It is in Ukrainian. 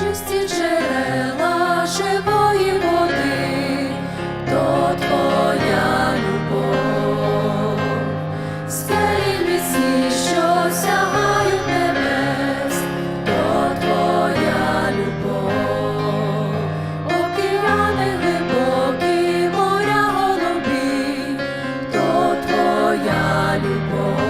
чисті джерела живої води, то твоя любов, скелі міцні, що сягають небес, то твоя любов, океани глибокі, моря голубі, то твоя любов.